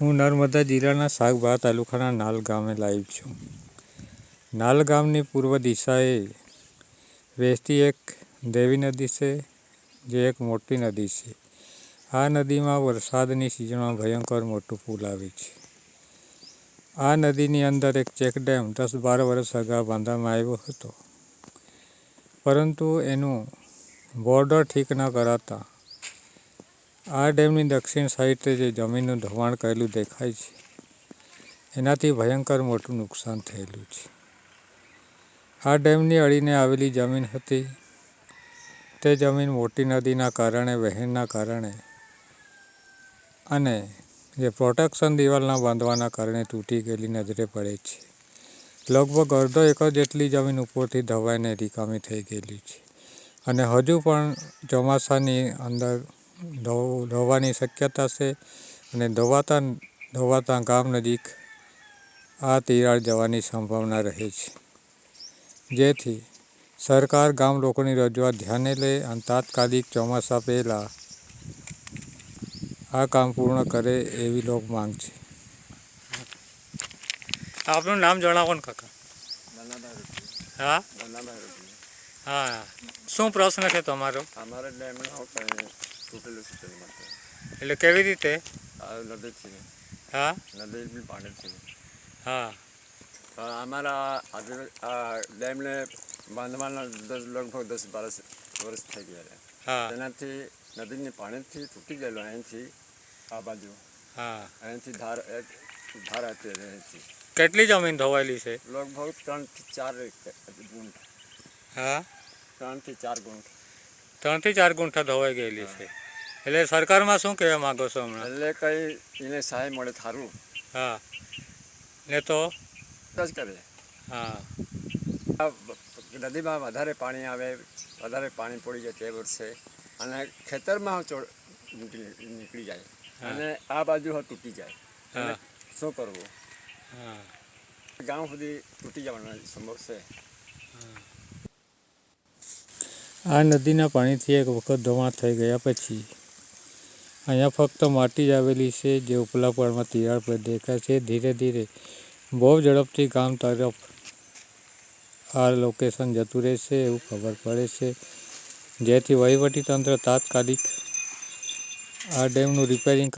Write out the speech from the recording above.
હું નર્મદા જિલ્લાના શાકભારા તાલુકાના નાલ ગામે લાઈવ છું. નાલ ગામની પૂર્વ દિશાએ વહેતી એક દેવી નદી છે, જે એક મોટી નદી છે. આ નદીમાં વરસાદની સિઝનમાં ભયંકર મોટું પુલ આવે છે. આ નદીની અંદર એક ચેક ડેમ દસ બાર વર્ષ અગાઉ બાંધવામાં આવ્યો હતો. પરંતુ એનું બોર્ડર ઠીક ન કરાતા આ ડેમની દક્ષિણ સાઈડે જે જમીનનું ધોવાણ કરેલું દેખાય છે, એનાથી ભયંકર મોટું નુકસાન થયેલું છે. આ ડેમની અડીને આવેલી જમીન હતી. તે જમીન મોટી નદીના કારણે, વહેણના કારણે અને જે પ્રોટેક્શન દિવાલના બાંધવાના કારણે તૂટી ગયેલી નજરે પડે છે. લગભગ અડધો એકર જેટલી જમીન ઉપરથી ધવાઈને રીકામી થઈ ગયેલી છે. અને હજુ પણ ચોમાસાની અંદર ધો ધોવાની શક્યતા છે અને ધોવાતા ધોવાતા ગામ નજીક આ તિરાડ જવાની સંભાવના રહે છે. જેથી સરકાર ગામ લોકોની રજૂઆત ધ્યાને લે અને તાત્કાલિક ચોમાસા પહેલાં આ કામ પૂર્ણ કરે એવી લોક માંગ છે. આપનું નામ જણાવો ને કાકા. હા? હા. શું પ્રશ્ન છે તમારો? અમારે ડેમનો તૂટેલું છે માટે એટલે કેવી રીતે? નદી છે. હા? નદી બી પાણીથી હા. અમારા ડેમને બાંધવાના દસ લગભગ દસ બાર વર્ષ થઈ ગયા હા. તેનાથી નદીની પાણીથી તૂટી ગયેલો અહીંથી આ બાજુ. હા. અહીંથી ધાર એક ધાર હતી અહીંથી કેટલી જમીન ધોવાયેલી છે? લગભગ ત્રણથી ચાર ગુંઠ. હા? ત્રણથી ચાર ગુંઠ. ત્રણથી ચાર ગુંઠા ધોવાઈ ગયેલી છે. એટલે સરકારમાં શું કહેવા માંગો છો હમણાં? એટલે કંઈ એને સહાય મળે થારું. હા. ને તો? જ કરે. હા. આ નદીમાં વધારે પાણી આવે વધારે પાણી પડી જાય તે વર્ષે અને ખેતરમાં ચોડ નીકળી જાય. અને આ બાજુ તૂટી જાય. હા. શું કરવું? હા. ગામ સુધી તૂટી જવાનો સંભવ છે. આ નદીના પાણીથી એક વખત ધોવાણ થઈ ગયા પછી અહીંયા ફક્ત માટી જ આવેલી છે, જે ઉપલા પળમાં તિરાડ પર દેખાય છે. ધીરે ધીરે બહુ ઝડપથી ગામ તરફ આ લોકેશન જતું રહેશે એવું ખબર પડે છે. જેથી વહીવટીતંત્ર તાત્કાલિક આ ડેમનું રિપેરિંગ